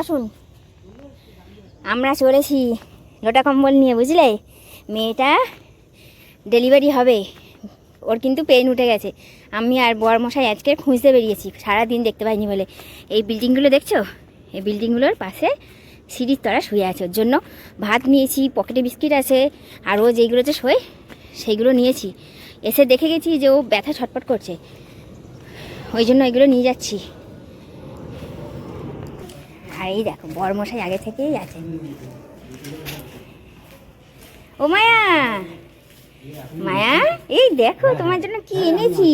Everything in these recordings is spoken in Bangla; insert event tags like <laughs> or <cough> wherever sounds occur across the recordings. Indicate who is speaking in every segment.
Speaker 1: আসুন। আমরা চলেছি লোটা কম্বল নিয়ে, বুঝলে? মেয়েটা ডেলিভারি হবে। ওর কিন্তু পেন উঠে গেছে। আমি আর বরমশাই আজকে খুঁজতে বেরিয়েছি। সারাদিন দেখতে পাইনি বলে। এই বিল্ডিংগুলো দেখছ? এই বিল্ডিংগুলোর পাশে সিঁড়ির তলা শুয়ে আছে। ওর জন্য ভাত নিয়েছি পকেটে বিস্কিট আছে, আর ও যেইগুলোতে শোয়, সেইগুলো নিয়েছি। এসে দেখে গেছি যে ও ব্যথা ছটপট করছে। ওই জন্য এগুলো নিয়ে যাচ্ছি। আর এই দেখো, বরমশাই আগে থেকেই আছে। ও মায়া! মায়া, এই দেখো, তোমার জন্য কি এনেছি?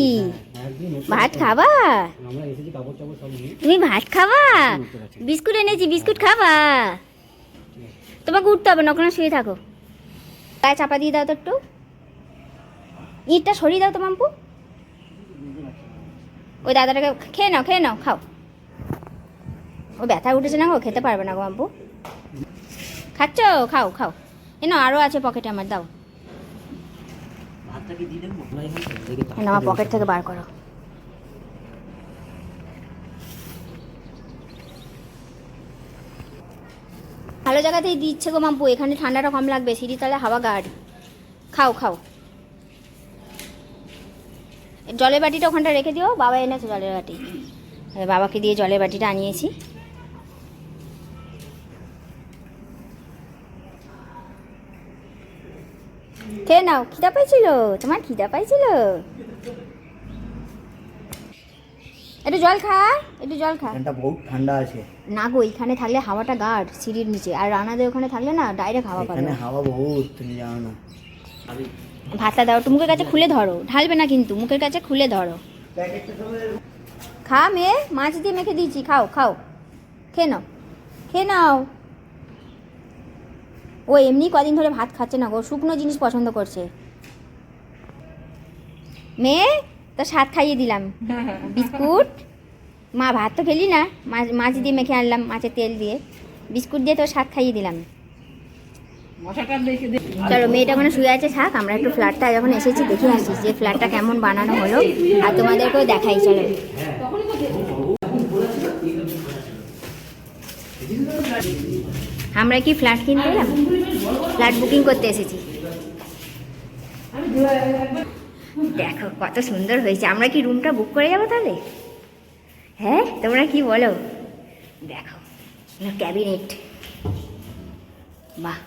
Speaker 1: ভাত খাবা? তুমি ভাত খাবা? বিস্কুট এনেছি, বিস্কুট খাবা? তোমাকে উঠতে হবে না শুয়ে থাকো। গায়ে চাপা দিয়ে দাও তো একটু। ইটটা সরিয়ে দাও তো, মাম্পু। ওই দাদাটাকে খেয়ে নাও খেয়ে নাও, খাও। ও ব্যথা উঠেছে না গো, খেতে পারবে না গো মাম্পু খাচ্ছ? খাও খাও। এ না আরও আছে পকেটে আমার, দাও।
Speaker 2: আমরা
Speaker 1: পকেট থেকে বার করো। ভালো জায়গাতেই দিচ্ছে গো মাম্পু, এখানে ঠান্ডাটা কম লাগবে, সিঁড়ি তলে হাওয়া গার্ড খাও খাও। জলের বাটিটা ওখানটা রেখে দিও, বাবা এনেছে জলের বাটি। বাবাকে দিয়ে জলের বাটিটা আনিয়েছি। খেয়ে নাও খিদা পাইছিল তোমার খিদা পাইছিল। একটু জল খা একটু জল খা।
Speaker 2: বহুত ঠান্ডা আছে।
Speaker 1: না গো এখানে থাকলে হাওয়াটা গাঢ় সিঁড়ির নিচে। আর রানাদের ওখানে থাকলে না ডাইরেক্ট হাওয়া পাবে।
Speaker 2: এখানে হাওয়া বহুত তুমি জানো না।
Speaker 1: ভাতটা দাও একটু মুখের কাছে খুলে ধরো। ঢালবে না কিন্তু মুখের কাছে খুলে ধরো। খা মেয়ে মাছ দিয়ে মেখে দিয়েছি খাও খাও। খেয়ে নাও খেয়ে নাও। ও এমনি কদিন ধরে ভাত খাচ্ছে না গো, শুকনো জিনিস পছন্দ করছে। মেয়ে তো স্বাদ খাইয়ে দিলাম। বিস্কুট। মা, ভাত তো খেলি না, মাছ মাছ দিয়ে মেখে আনলাম, মাছের তেল দিয়ে। বিস্কুট দিয়ে তো স্বাদ খাইয়ে দিলাম। চলো, মেয়েটা ওখানে শুয়ে আছে, থাক, আমরা একটু ফ্ল্যাটটা যখন এসেছি, দেখে আসি যে ফ্ল্যাটটা কেমন বানানো হলো, আর তোমাদেরকেও দেখাই, চলো। আমরা কি ফ্ল্যাট কিনতে এলাম? ফ্ল্যাট বুকিং করতে এসেছি। দেখো কত সুন্দর হয়েছে। আমরা কি রুমটা বুক করে যাব তাহলে? হ্যাঁ তোমরা কি বলো? দেখো ক্যাবিনেট বাহ।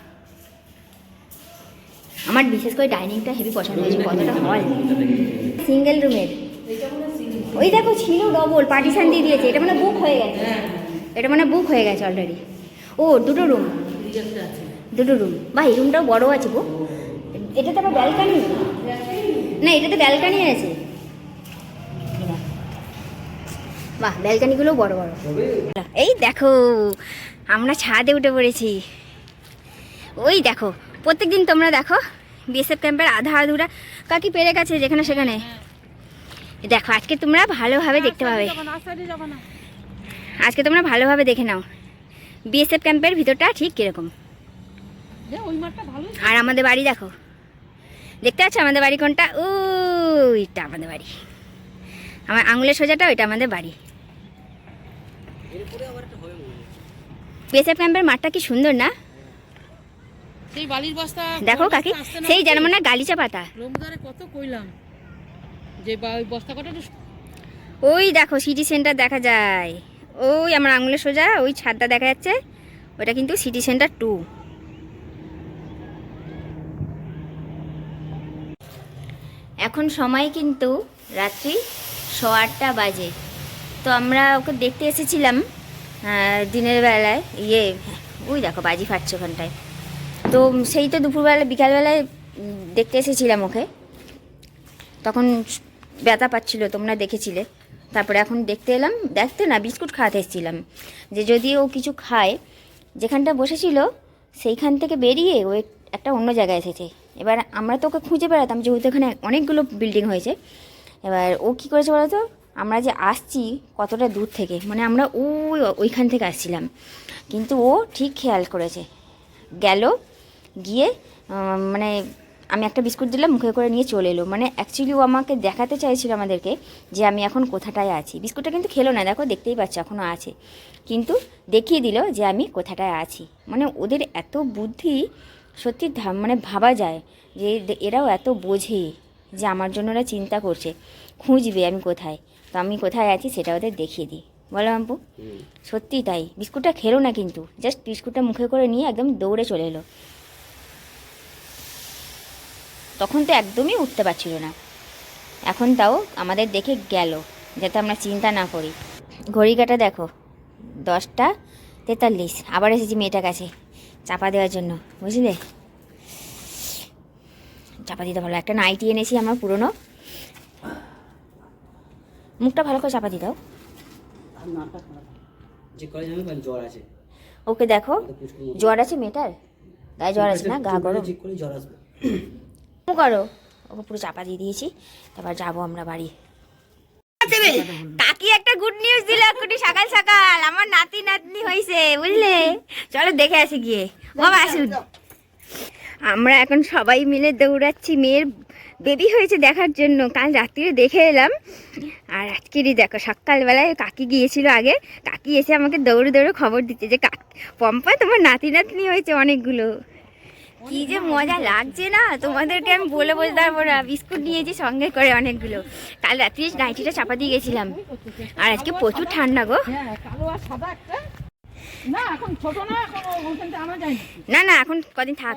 Speaker 1: আমার বিশেষ করে ডাইনিংটা হেভি পছন্দ হয়েছে, কতটা হল সিঙ্গেল রুমের ওই দেখো, ছিল ডবল পার্টিশান দিয়ে দিয়েছে। এটা মানে বুক হয়ে গেছে। এটা মানে বুক হয়ে গেছে অলরেডি ও, দুটো রুম দুটো রুম বাহ এই রুমটাও বড় আছে গো। এটাতে আবার ব্যালকানি না, এটাতে ব্যালকানি আছে। বাহ ব্যালকানিগুলোও বড় বড়। এই দেখো, আমরা ছাদে উঠে পড়েছি। ওই দেখো, প্রত্যেকদিন তোমরা দেখো বিএসএফ ক্যাম্পের আধা আধুরা। কাকি পেরে গেছে যেখানে সেখানে। দেখো, আজকে তোমরা ভালোভাবে দেখতে পাবে। আজকে তোমরা ভালোভাবে দেখে নাও। বিএসএফ ক্যাম্পের ভিতরটা ঠিক কীরকম। আর আমাদের বাড়ি দেখো। দেখতে পাচ্ছ আমাদের বাড়ি কোনটা? ওইটা আমাদের বাড়ি। আমার আঙুলের সোজাটা ওইটা আমাদের বাড়ি। বিএসএফ ক্যাম্পের মাঠটা কি সুন্দর না?
Speaker 3: সেই বালির বস্তা
Speaker 1: দেখো কাকি সেই যেন মনে হয় গালিচা পাতা।
Speaker 3: কত কইলাম যে ওই বস্তা কটা
Speaker 1: ওই দেখো সিটি সেন্টার দেখা যায়। ওই আমার আঙুলের সোজা ওই ছাদটা দেখা যাচ্ছে। ওটা কিন্তু সিটি সেন্টার টু। এখন সময় কিন্তু রাত্রি ছ আটটা বাজে। তো আমরা ওকে দেখতে এসেছিলাম দিনের বেলায়। ইয়ে ওই দেখো, বাজি ফাটছে ওখানটায়। তো সেই তো দুপুরবেলা, বিকালবেলায় দেখতে এসেছিলাম ওকে। তখন ব্যথা পাচ্ছিল, তোমরা দেখেছিলে। তারপরে এখন দেখতে এলাম, দেখতে না, বিস্কুট খাওয়াতে এসেছিলাম। যে যদি ও কিছু খায়, যেখানটা বসেছিল, সেইখান থেকে বেরিয়ে ও একটা অন্য জায়গায় এসেছে। এবার আমরা তো ওকে খুঁজে বেড়াতাম, যেহেতু এখানে অনেকগুলো বিল্ডিং হয়েছে। এবার ও কী করেছে বলতো আমরা যে আসছি কতটা দূর থেকে মানে আমরা ওই ওইখান থেকে আসছিলাম। কিন্তু ও ঠিক খেয়াল করেছে। গেল, গিয়ে মানে আমি একটা বিস্কুট দিলাম, মুখে করে নিয়ে চলে এলো। মানে অ্যাকচুয়ালি ও আমাকে দেখাতে চাইছিল আমাদেরকে যে আমি এখন কোথাটায় আছি। বিস্কুটটা কিন্তু খেলো না, দেখো, দেখতেই পাচ্ছ এখনও আছে। কিন্তু দেখিয়ে দিল যে আমি কোথাটায় আছি। মানে ওদের এত বুদ্ধি সত্যি মানে ভাবা যায় যে এরাও এত বোঝে যে আমার জন্য ওরা চিন্তা করছে। খুঁজবে আমি কোথায়? তো আমি কোথায় আছি সেটা ওদের দেখিয়ে দিই। বলো আম্পু? সত্যি তাই। বিস্কুটটা খেলো না কিন্তু। জাস্ট বিস্কুটটা মুখে করে নিয়ে একদম দৌড়ে চলে এলো। তখন তো একদমই উঠতে পারছিল না। এখন তাও আমাদের দেখে গেল যাতে আমরা চিন্তা না করি। ঘড়ি কাটা দেখো দশটা তেতাল্লিশ। আবার এসেছি মেয়েটার কাছে। চাপা দেওয়ার জন্য বুঝলে? চাপা দিতে ভালো। একটা নাইটি এনেছি আমার পুরনো। মুখটা ভালো করে চাপা দিয়ে দাও। ওকে দেখো জ্বর আছে মেয়েটার? গায়ে জ্বর আছে না? গা গরম?
Speaker 2: করো
Speaker 1: ওকে পুরো চাপা দিয়ে দিয়েছি। তারপর যাব আমরা বাড়ি। কাকি একটা গুড নিউজ দিল কুটি সকাল সকাল। আমার নাতি নাতনি হয়েছে বুঝলে? চলো দেখে আসি গিয়ে। বাবা আসুন। আমরা এখন সবাই মিলে দৌড়াচ্ছি। মেয়ের বেবি হয়েছে দেখার জন্য। কাল রাত্রিরে দেখে এলাম। আর আজকেরই দেখো সকালবেলায় কাকি গিয়েছিল আগে। কাকি এসে আমাকে দৌড়ে দৌড়ে খবর দিচ্ছে যে কাক পম্পা তোমার নাতি নাতনি হয়েছে অনেকগুলো। কি যে মজা লাগছে না? তোমাদেরকে আমি বলে বলতে পারব না। বিস্কুট নিয়েছি সঙ্গে করে অনেকগুলো। কাল রাত্রি নাইটিটা চাপা দিয়ে গেছিলাম। আর আজকে প্রচুর ঠান্ডা গো।
Speaker 3: না এখন ছোট না এখন
Speaker 1: না এখন কদিন থাক।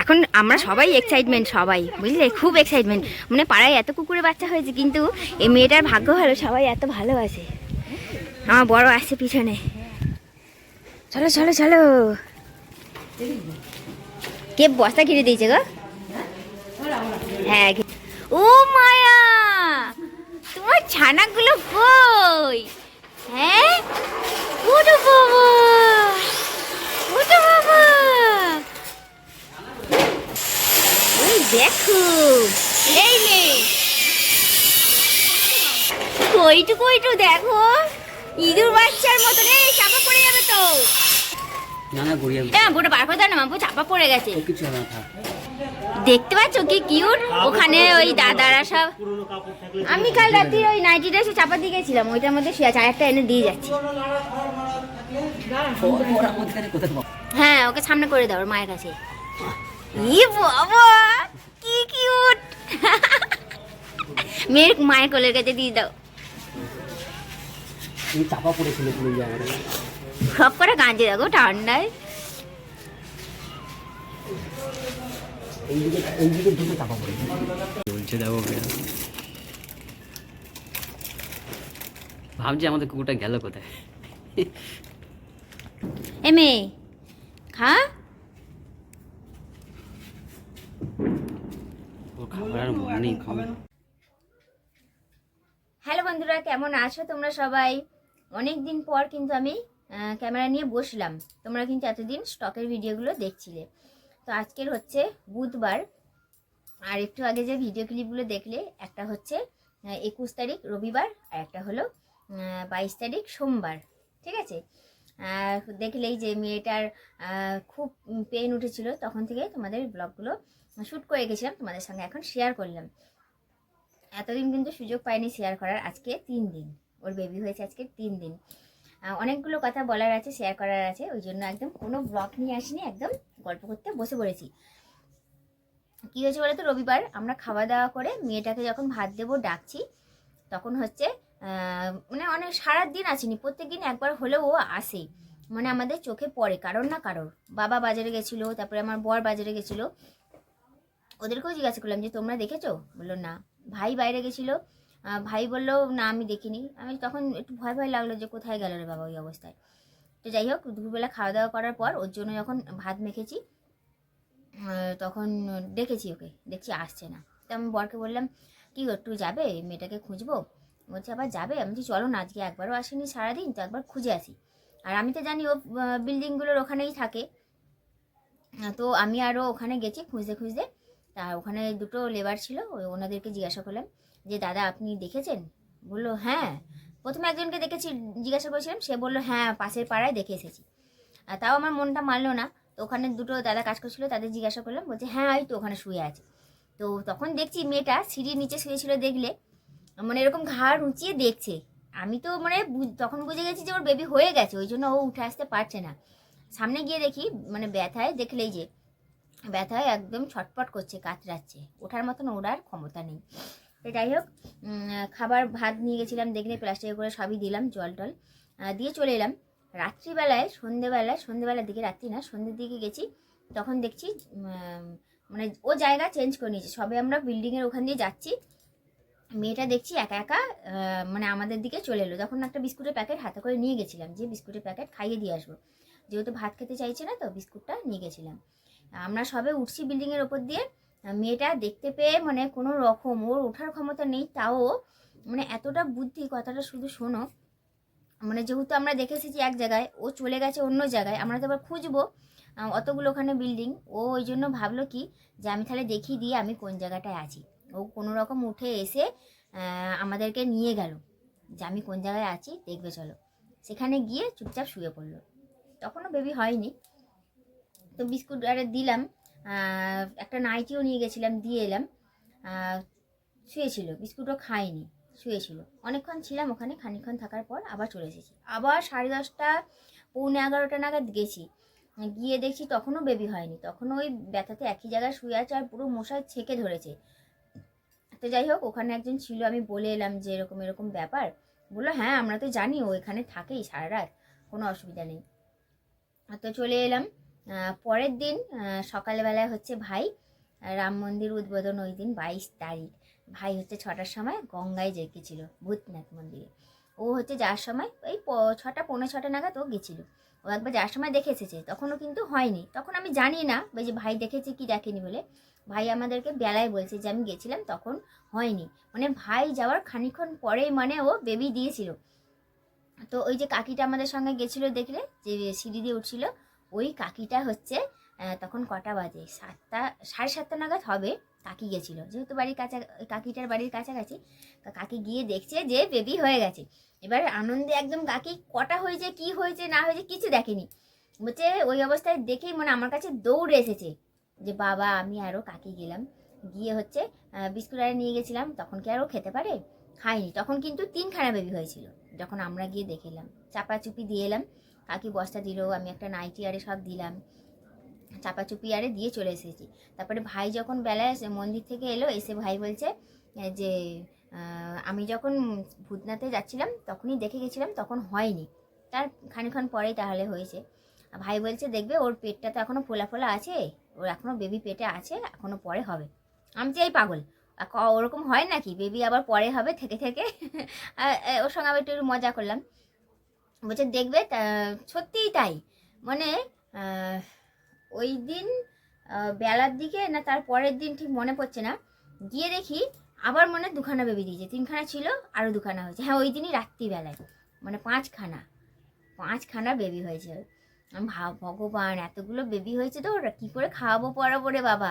Speaker 1: এখন আমরা সবাই এক্সাইটমেন্ট সবাই বুঝলে? খুব এক্সাইটমেন্ট মানে পাড়ায় এত কুকুরের বাচ্চা হয়েছে কিন্তু এই মেয়েটার ভাগ্য ভালো সবাই এত ভালো আছে আমার বড় আসছে পিছনে। চলো চলো চলো। কে বস্তা ঘিরে দিয়েছে গো? হ্যাঁ ও মায়া! তোমার ছানাগুলো কই? হ্যাঁ? ওটো বাবা ওটো বাবা ওই দেখো এই নে কইটু কইটু দেখো ইঁদুর বাচ্চার মতো রে চাপা পড়ে যাবে তো
Speaker 2: না না গড়িয়ে
Speaker 1: এ মাম্পুটা বার করে দাও না মাম্পু চাপা পড়ে গেছে।
Speaker 2: কিছু না থাক।
Speaker 1: দেখতে পাচ্ছ কি কিউট ওখানে ওই দাদারা সব আমি কাল রাত্রি ওই নাইটিটা এসে চাপা দিয়ে গেছিলাম ওইটার মধ্যে শুয়ে আছে একটা এনে দিয়ে যাচ্ছি? হ্যাঁ ওকে সামনে করে দাও ওর মায়ের কাছে। ই বাবা কি কিউট <laughs> মেয়ের মায়ের কোলের কাছে দিয়ে দাও।
Speaker 2: চাপা পড়েছিল পুরো জায়গাটা।
Speaker 1: সব করে কাঁদছে দেখো ঠান্ডায়।
Speaker 2: এইদিকে এইদিকে দুটো চাপা পড়েছিল
Speaker 4: বলছে দেখো ভাবছি আমাদের কুকুরটা গেল কোথায়?
Speaker 1: এ খা।
Speaker 4: ও খাবার আর নেই খাবার
Speaker 1: হ্যালো বন্ধুরা কেমন আছো তোমরা সবাই? অনেক দিন পর কিন্তু আমি আহ, ক্যামেরা নিয়ে বসলাম। তোমরা কিন্তু এতদিন স্টকের ভিডিওগুলো দেখছিলে। তো আজকের হচ্ছে বুধবার। আর একটু আগে যে ভিডিও ক্লিপগুলো দেখলে, একটা হচ্ছে একুশ তারিখ রবিবার আর একটা হলো বাইশ তারিখ সোমবার, ঠিক আছে? দেখলেই যে মেয়েটার খুব পেন উঠেছিল, তখন থেকে তোমাদের ব্লগগুলো শ্যুট করে গেছিলাম, তোমাদের সঙ্গে এখন শেয়ার করলাম। এতদিন কিন্তু সুযোগ পাইনি শেয়ার করার, আজকে তিন দিন, ওর বেবি হয়েছে আজকে তিন দিন। অনেকগুলো কথা বলার আছে শেয়ার করার আছে ওই জন্য একদম কোনো ব্লগ নিয়ে আসিনি, একদম গল্প করতে বসে পড়েছি। কী হয়েছে বলে তো রবিবার আমরা খাওয়া দাওয়া করে মেয়েটাকে যখন ভাত দেবো, ডাকছি, তখন হচ্ছে মানে অনেক সারা দিন আসেনি প্রত্যেক দিন একবার হলেও আসে। মানে আমাদের চোখে পড়ে, কারোর না কারোর। বাবা বাজারে গেছিল, তারপরে আমার বর বাজারে গেছিল। ওদেরকেও জিজ্ঞাসা করলাম যে, তোমরা দেখেছ? বলল, না। ভাই বাইরে গেছিল ভাই বলল, না, আমি দেখিনি। আমি তখন একটু ভয় ভয় লাগল যে কোথায় গেল রে বাবা ওই অবস্থায়? তো যাই হোক, দুপুরবেলা খাওয়া দাওয়া করার পর ওর জন্য যখন ভাত মেখেছি তখন ডেকেছি ওকে। দেখছি আসছে না। তো আমি বরকে বললাম, কি একটু যাবে? মেয়েটাকে খুঁজবো? বলছে, আবার যাবে? আমি বলছি, চলো না, আজকে একবারও আসেনি সারাদিন, তো একবার খুঁজে আসি। আর আমি তো জানি ও বিল্ডিংগুলোর ওখানেই থাকে। তো আমি আরও ওখানে গেছি খুঁজতে খুঁজতে। তা ওখানে দুটো লেবার ছিল ওনাদেরকে জিজ্ঞাসা করলাম যে দাদা আপনি দেখেছেন? বলল হ্যাঁ। প্রথমে একজনকে দেখেছি, জিজ্ঞাসা করেছিলাম, সে বলল হ্যাঁ পাশের পাড়ায় দেখে এসেছি। আর তাও আমার মনটা মানলো না। তো ওখানে দুটো দাদা কাজ করছিল, তাদের জিজ্ঞাসা করলাম, বলছে হ্যাঁ ওই তো ওখানে শুয়ে আছে। তো তখন দেখছি মেয়েটা সিঁড়ির নিচে শুয়েছিল দেখলে মানে এরকম ঘাড় উঁচিয়ে দেখছে। আমি তো মানে তখন বুঝে গেছি যে ওর বেবি হয়ে গেছে, ওই জন্য ও উঠে আসতে পারছে না। সামনে গিয়ে দেখি মানে ব্যথায় দেখলেই যে, ব্যথায় একদম ছটপট করছে, কাতরাচ্ছে। ওঠার মতন ওড়ার ক্ষমতা নেই। তো যাই হোক খাবার ভাত নিয়ে গেছিলাম, দেখলে প্লাস্টিকে করে সবই দিলাম, জল টল। দিয়ে চলে এলাম। রাত্রিবেলায়, সন্ধেবেলায়, সন্ধেবেলার দিকে রাত্রি না, সন্ধ্যের দিকে গেছি, তখন দেখছি মানে ও জায়গা চেঞ্জ করে নিয়েছে। সবে আমরা বিল্ডিংয়ের ওখান দিয়ে যাচ্ছি, মেয়েটা দেখছি একা একা মানে আমাদের দিকে চলে এলো। তখন একটা বিস্কুটের প্যাকেট হাতে করে নিয়ে গেছিলাম, যে বিস্কুটের প্যাকেট খাইয়ে দিয়ে আসব। যেহেতু ভাত খেতে চাইছে না তো, বিস্কুটটা নিয়ে গেছিলাম। আমরা সবে উঠছি বিল্ডিংয়ের ওপর দিয়ে মেয়েটা দেখতে পেয়ে মানে কোনো রকম ওর ওঠার ক্ষমতা নেই, তাও মানে এতটা বুদ্ধি, কথাটা শুধু শোনো। মানে যেহেতু আমরা দেখে এসেছি এক জায়গায়, ও চলে গেছে অন্য জায়গায়, আমরা তো আবার খুঁজবো অতগুলো ওখানে বিল্ডিং ও ওই জন্য ভাবলো কি যে আমি তাহলে দেখিয়ে দিয়ে আমি কোন জায়গাটায় আছি। ও কোনো রকম উঠে এসে আমাদেরকে নিয়ে গেল যে আমি কোন জায়গায় আছি, দেখবে চলো। সেখানে গিয়ে চুপচাপ শুয়ে পড়ল। তখনও বেবি হয়নি। তো বিস্কুট আরে দিলাম। একটা নাইটিও নিয়ে গেছিলাম, দিয়ে এলাম। শুয়েছিল, বিস্কুটও খায়নি শুয়েছিল। অনেকক্ষণ ছিলাম ওখানে, খানিকক্ষণ থাকার পর আবার চলে এসেছি। আবার সাড়ে দশটা, পৌনে এগারোটা নাগাদ গেছি। গিয়ে দেখছি তখনও বেবি হয়নি, তখনও ওই ব্যথাতে একই জায়গায় শুয়ে আছে আর পুরো মশায় ছেঁকে ধরেছে। তো যাই হোক, ওখানে একজন ছিল, আমি বলে এলাম যে এরকম এরকম ব্যাপার। বলল হ্যাঁ আমরা তো জানি, ও এখানে থাকেই সারা রাত, কোনো অসুবিধা নেই। তো চলে এলাম। পরের দিন সকালবেলায় হচ্ছে ভাই রাম মন্দির উদ্বোধন ওই দিন বাইশ তারিখ। ভাই হচ্ছে ছটার সময় গঙ্গায় জেগেছিল ভূতনাথ মন্দিরে। ও হচ্ছে যাওয়ার সময় ওই ছটা, পৌনে ছটা নাগাদ ও গেছিল। ও একবার যাওয়ার সময় দেখে এসেছে, তখনও কিন্তু হয়নি। তখন আমি জানি না, ওই যে ভাই দেখেছে কি দেখেনি বলে। ভাই আমাদেরকে বেলায় বলছে যে, আমি গেছিলাম, তখন হয়নি। মানে ভাই যাওয়ার খানিকক্ষণ পরেই মানে ও বেবি দিয়েছিল। তো ওই যে কাকিটা আমাদের সঙ্গে গেছিল দেখলে, যে সিঁড়ি দিয়ে উঠছিল ওই কাকিটা হচ্ছে তখন কটা বাজে? সাতটা, সাড়ে সাতটা নাগাদ হবে, কাকি গেছিল। যেহেতু বাড়ির কাছা কাকিটার বাড়ির কাছাকাছি কাকি গিয়ে দেখছে যে বেবি হয়ে গেছে। এবার আনন্দে একদম কাকি, কটা হয়েছে, কি হয়েছে, না হয়েছে, কিছু দেখেনি। বলছে, ওই অবস্থায় দেখেই মনে আমার কাছে দৌড়ে এসেছে। যে বাবা, আমি আরও কাকি গেলাম। গিয়ে হচ্ছে বিস্কুট আরে নিয়ে গেছিলাম, তখন কি আরও খেতে পারে? খাইনি। তখন কিন্তু তিনখানা বেবি হয়েছিল। যখন আমরা গিয়ে দেখে এলাম, চাপাচুপি দিয়ে এলাম। কাকি বস্তা দিল, আমি একটা নাইটি আরে সব দিলাম। চাপাচুপি আরে দিয়ে চলে এসেছি। তারপরে ভাই যখন বেলায় মন্দির থেকে এলো, এসে ভাই বলছে যে আমি যখন ভূতনাথে যাচ্ছিলাম, তখনই দেখে গেছিলাম, তখন হয়নি। তার খানিক্ষণ পরেই তাহলে হয়েছে। ভাই বলছে, দেখবে, ওর পেটটা তো এখনও ফোলা ফোলা আছে, ওর এখনও বেবি পেটে আছে এখনও পরে হবে। আমি চাই পাগল ওরকম হয় নাকি? বেবি আবার পরে হবে, থেকে থেকে? <laughs> ওর সঙ্গে আবার একটু মজা করলাম। বলছে, দেখবে সত্যিই তাই। মানে ওই দিন বেলার দিকে না, তার পরের দিন ঠিক মনে পড়ছে না। গিয়ে দেখি, আবার মনে দুখানা বেবি দিয়েছে। তিনখানা ছিল, আরও দুখানা হয়েছে। হ্যাঁ ওই দিনই রাত্রিবেলায়। মানে পাঁচখানা। পাঁচখানা বেবি হয়েছে। আমি ভাব ভগবান, এতগুলো বেবি হয়েছে তো, ওরা কী করে খাওয়াবো, পড়াবো রে বাবা?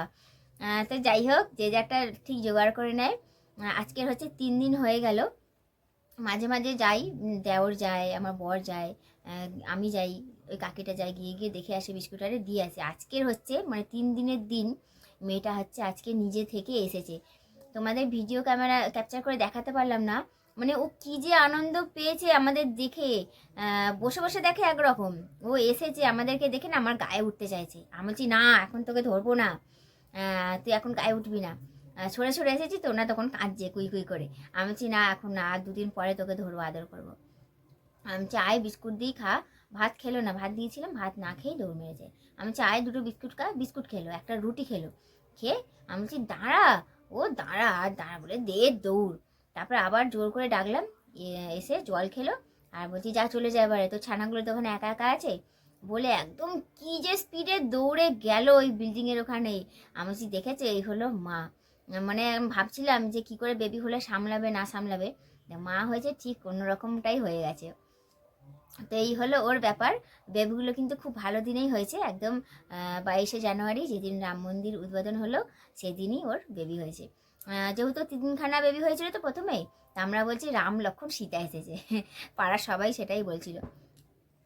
Speaker 1: তো যাই হোক, যে যারটা ঠিক জোগাড় করে নেয়। আজকের হচ্ছে তিন দিন হয়ে গেল। মাঝে মাঝে যাই দেওর যায় আমার বর যায় আমি যাই, ওই কাকিটা যাই গিয়ে গিয়ে দেখে আসে, বিস্কুটারে দিয়ে আসে। আজকের হচ্ছে মানে তিন দিনের দিন মেয়েটা হচ্ছে আজকে নিজে থেকে এসেছে। তোমাদের ভিডিও ক্যামেরা ক্যাপচার করে দেখাতে পারলাম না। মানে ও কি যে আনন্দ পেয়েছে আমাদের দেখে বসে বসে দেখে একরকম। ও এসেছে আমাদেরকে দেখে না, আমার গায়ে উঠতে চাইছে। আমি বলছি, না, এখন তোকে ধরবো না। তুই এখন গায়ে উঠবি না। সরে সরে এসেছি তো, না তখন কাঁদছে কুই কুই করে। আমি বলছি, না, এখন না আর দুদিন পরে তোকে ধরবো, আদর করব। আমি চাই বিস্কুট দিই খা। ভাত খেলো না, ভাত দিয়েছিলাম, ভাত না খেয়েই দৌড় মেরে যায় আমি চাই দুটো বিস্কুট খা, বিস্কুট খেলো, একটা রুটি খেলো। খেয়ে আমি বলছি, দাঁড়া, ও দাঁড়া আর দাঁড়া বলে দে দৌড়। তারপর আবার জোর করে ডাকলাম এসে জল খেলো, আর বলছি, যা চলে যায় এবারে তো ছানাগুলো তো ওখানে একা একা আছে? বলে, একদম কি যে স্পিডে দৌড়ে গেল ওই বিল্ডিংয়ের ওখানে আমি দেখেছে, এই হলো মা। মানে ভাবছিলাম যে কি করে বেবি হলে সামলাবে, না সামলাবে। মা হয়েছে ঠিক অন্যরকমটাই হয়ে গেছে। তো এই হলো ওর ব্যাপার। বেবিগুলো কিন্তু খুব ভালো দিনেই হয়েছে। একদম বাইশে জানুয়ারি যেদিন রাম মন্দির উদ্বোধন হলো, সেদিনই ওর বেবি হয়েছে। যেহেতু তিনখানা বেবি হয়েছিল তো প্রথমেই আমরা বলছি রাম লক্ষণ সীতা এসেছে। <laughs> পাড়ার সবাই সেটাই বলছিল।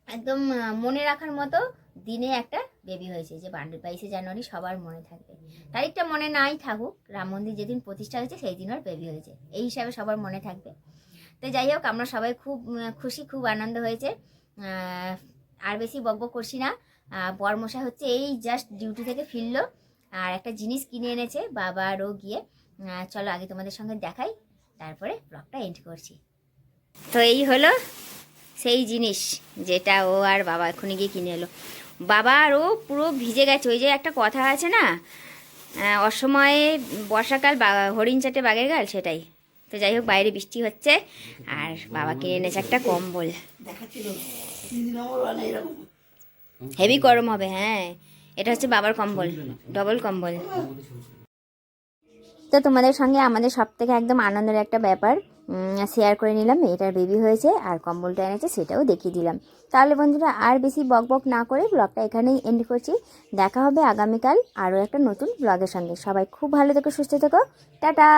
Speaker 1: একদম মনে রাখার মতো দিনে একটা বেবি হয়েছে, যে বাইশে জানুয়ারি সবার মনে থাকবে। তারিখটা মনে নাই থাকুক, রাম মন্দির যেদিন প্রতিষ্ঠা হয়েছে সেই দিন ওর বেবি হয়েছে। এই হিসাবে সবার মনে থাকবে। তো যাই হোক, আমরা সবাই খুব খুশি, খুব আনন্দ হয়েছে। আর বেশি বকবক করছি না। বরমশা হচ্ছে এই জাস্ট ডিউটি থেকে ফিরলো, আর একটা জিনিস কিনে এনেছে বাবারও গিয়ে। চলো আগে তোমাদের সঙ্গে দেখাই, তারপরে ব্লগটা এন্ড করছি। তো এই হলো সেই জিনিস যেটা ও আর বাবা এখনই গিয়ে কিনে এলো। বাবা আর ও পুরো ভিজে গেছে ওই যে একটা কথা আছে না অসময়ে বর্ষাকাল বা- হরিণ চাটে বাঘের গাল সেটাই। তো যাই হোক বাইরে বৃষ্টি হচ্ছে আর বাবা কিনে এনেছে একটা কম্বল। হেভি গরম হবে হ্যাঁ। এটা হচ্ছে বাবার কম্বল ডবল কম্বল। তো তোমাদের সঙ্গে আমাদের সব থেকে একদম আনন্দের একটা ব্যাপার শেয়ার করে নিলাম, এটার বেবি হয়েছে আর কম্বলটা এনেছে, সেটাও দেখিয়ে দিলাম। তাহলে বন্ধুরা, আর বেশি বক বক না করে ব্লগটা এখানেই এন্ড করছি। দেখা হবে আগামীকাল আরও একটা নতুন ব্লগের সঙ্গে। সবাই খুব ভালো থেকো, সুস্থ থেকো। টাটা!